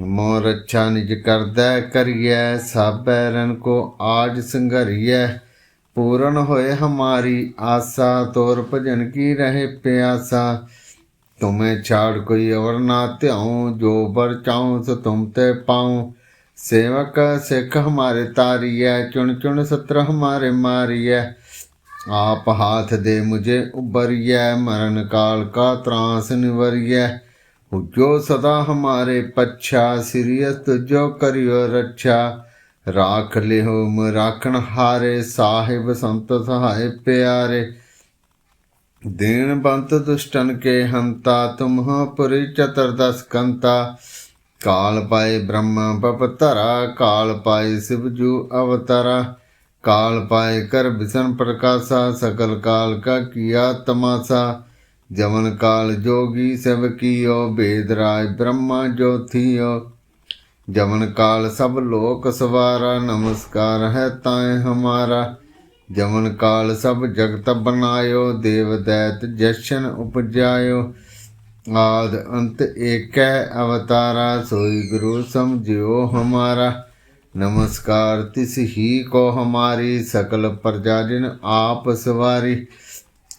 ਮੋਰ ਅੱਛਾ ਨਿਜ ਕਰਦਾ ਕਰੀਐ, ਸਾਬੈ ਰਨ ਕੋ ਆਜ ਸੰਘਰੀਐ। ਪੂਰਨ ਹੋਏ ਹਮਾਰੀ ਆਸਾ, ਤੋਰ ਭਜਨ ਕੀ ਰਹੇ ਪਿਆਸਾ। ਤੁਮੇ ਛਾੜ ਕੋਈ ਔਰ ਨਾ ਧਿਆਉ, ਜੋ ਬਰ ਚਾਉ ਸੋ ਤੁਮ ਤੇ ਪਾਉ। ਸੇਵਕ ਸਿੱਖ ਹਮਾਰੇ ਤਾਰੀਐ, ਚੁਣ ਚੁਣ ਸਤਰ ਹਮਾਰੇ ਮਾਰੀਐ। ਆਪ ਹਾਥ ਦੇ ਮੁਝੇ ਉਬਰੀਐ ਮਰਨ ਕਾਲ ਕਾ ਤਰਾਸ ਨਿਵਰੀਐ। जो सदा हमारे पच्छा सिरियस तुझो करियो रक्षा राख लिहो म राखण हारे साहिब संत सहाय प्यारे दीन बंत दुष्टन के हंता तुम हो पुरी चतुर्दश कंता काल पाए ब्रह्म बपतरा काल पाए शिवजू अवतरा काल पाए कर विषण प्रकाशा सकल काल का किया ਜਮਨ ਕਾਲ ਜੋਗੀ ਸਭ ਕੀਓ ਬੇਦਰਾਜ ਬ੍ਰਹਮਾ ਜੋਥੀਓ ਜਮਨ ਕਾਲ ਸਭ ਲੋਕ ਸਵਾਰਾ, ਨਮਸਕਾਰ ਹੈ ਤਾਏ ਹਮਾਰਾ। ਜਮਨ ਕਾਲ ਸਭ ਜਗਤ ਬਨਾਇਓ, ਦੇਵ ਦੈਤ ਜਸ਼ਨ ਉਪਜਾਇਓ। ਆਦ ਅੰਤ ਏਕੈ ਅਵਤਾਰਾ, ਸੋਈ ਗੁਰੂ ਸਮਝਿਓ ਹਮਾਰਾ। ਨਮਸਕਾਰ ਤਿਸ ਹੀ ਕੋ ਹਮਾਰੀ, ਸਕਲ ਪ੍ਰਜਾ ਜਿਨ ਆਪ ਸਵਾਰੀ।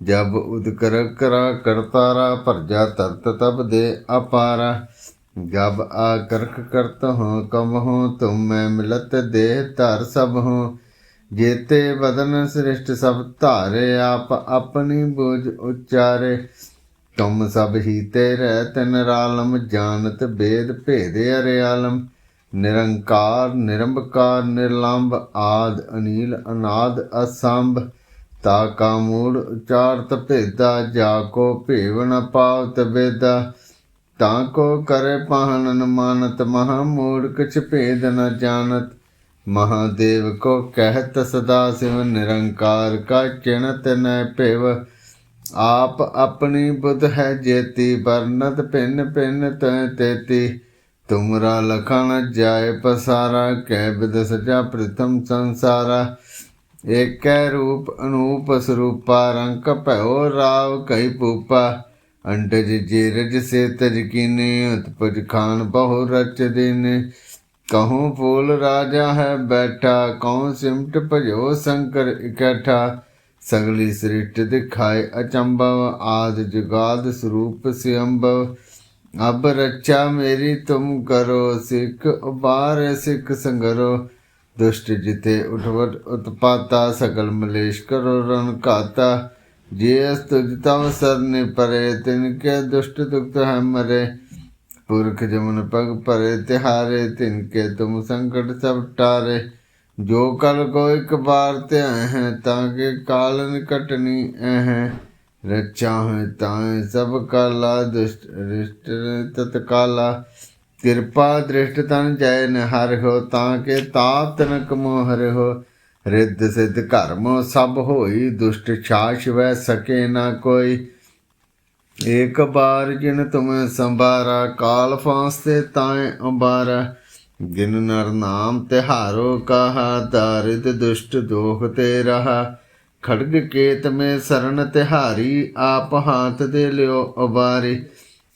ਜਬ ਉਦਕਰ ਕਰਾ ਕਰਤਾਰਾ ਭਰਜਾ ਤਰਤ ਤਬ ਦੇ ਅਪਾਰਾ। ਜਬ ਆ ਕਰਕ ਕਰਤ ਹੋ ਕਮ ਹੋ ਤੁਮ ਮਿਲਤ ਦੇ ਧਰ ਸਭ ਹੋ ਜੇਤੇ ਬਦਨ ਸ੍ਰਿਸ਼ਟ ਸਭ ਧਾਰੇ ਆਪ ਆਪਣੀ ਬੋਝ ਉਚਾਰੇ। ਤੁਮ ਸਭ ਹੀ ਤੇ ਰਹਿ ਤਨ ਰਾਲਮ ਜਾਣਤ ਬੇਦ ਭੇਦੇ ਅਰੇ ਆਲਮ। ਨਿਰੰਕਾਰ, ਨਿਰੰਬਕਾਰ ਨਿਰਲੰਭ ਆਦ ਅਨੀਲ ਅਨਾਦ ਅਸੰਭ। ਤਾ ਕਾ ਮੂੜ ਉਚਾਰਤ ਭੇਦਾ, ਜਾ ਕੋ ਭੇਵ ਨ ਪਾਵਤ ਤਾਂ ਕੋ ਕਰੇ ਪਾਹਨਨ ਮਾਨਤ, ਮਹਾ ਮੂੜ ਕਿਛ ਭੇਦ ਨ ਜਾਣਤ। ਮਹਾਦੇਵ ਕੋ ਕਹਿਤ ਸਦਾ ਸਿਵ ਨਿਰੰਕਾਰ, ਕਾ ਚਿਣਤ ਨ ਭੇਵ। ਆਪ ਆਪਣੀ ਬੁੱਧ ਹੈ ਜੇਤੀ, ਵਰਨਤ ਭਿੰਨ ਭਿੰਨ ਤੈ ਤੇਤੀ। ਤੁਮਰਾ ਲਖਣ ਜਾਏ ਪਸਾਰਾ ਕੈ ਬਿਦ ਸਜਾ ਪ੍ਰਥਮ ਸੰਸਾਰਾ। ਏਕੈ ਰੂਪ ਅਨੂਪ ਸਰੂਪਾ, ਰੰਗ ਭਇਓ ਰਾਵ ਕਈ ਪੂਪਾ ਅੰਡਜ ਜੇ ਰਜ ਸੇ ਤਜ ਕੀਨੇ, ਉਤਪਜ ਖਾਨ ਬਹੁ ਰਚ ਦਿਨ। ਕਹੂੰ ਫੂਲ ਰਾਜਾ ਹੈ ਬੈਠਾ ਕਉ ਸਿਮਟ ਭਜੋ ਸ਼ੰਕਰ ਇਕੱਠਾ। ਸਗਲੀ ਸ੍ਰਿਸ਼ਟ ਦਿਖਾਏ ਅਚੰਭਵ, ਆਦ ਜੁਗਾਦ ਸਰੂਪ ਸਿਅੰਭਵ। ਅਬ ਰੱਛਾ ਮੇਰੀ ਤੁਮ ਕਰੋ, ਸਿੱਖ ਉਬਾਰ ਸਿੱਖ ਸੰਗਰੋ। दुष्ट जिते उठवट उत्पाता सकल मलेश करो रण काता जे तुझताव सर ने परे तिनके दुष्ट दुख है मरे पुरख जमुन पग परे तिहारे तिनके तुम संकट सब टारे जो कल को एक बार त्याय हैं ताके कालन कटनी है रक्षा है ताय सब काला दुष्ट रिष्ट तत्काला ਕਿਰਪਾ ਦ੍ਰਿਸ਼ਟ ਤਨ ਜੈਨ ਹਰਿ ਹੋ, ਤਾਂ ਕੇ ਤਾਪ ਤਨਕ ਮੋਹ ਹਰਿ ਹੋ। ਰਿੱਧ ਸਿੱਧ ਕਰਮ ਸਭ ਹੋਈ, ਦੁਸ਼ਟ ਛਾਛ ਵੈ ਸਕੇ ਨਾ ਕੋਈ। ਇਕ ਬਾਰ ਜਿਨ ਤੁਮੈ ਸੰਭਾਰਾ, ਕਾਲ ਫਾਂਸ ਤੇ ਤਾਏ ਅੰਬਾਰਾ। ਜਿਨ ਨਰ ਨਾਮ ਤਿਹਾਰੋ ਕਹਾ, ਦਾਰਿਦ ਦੁਸ਼ਟ ਦੋਖ ਤੇ ਰਹਾ। ਖੜਗ ਕੇਤ ਮੇ ਸਰਨ ਤਿਹਾਰੀ, ਆਪ ਹਾਥ ਦੇ ਲਿਓ ਅਬਾਰੀ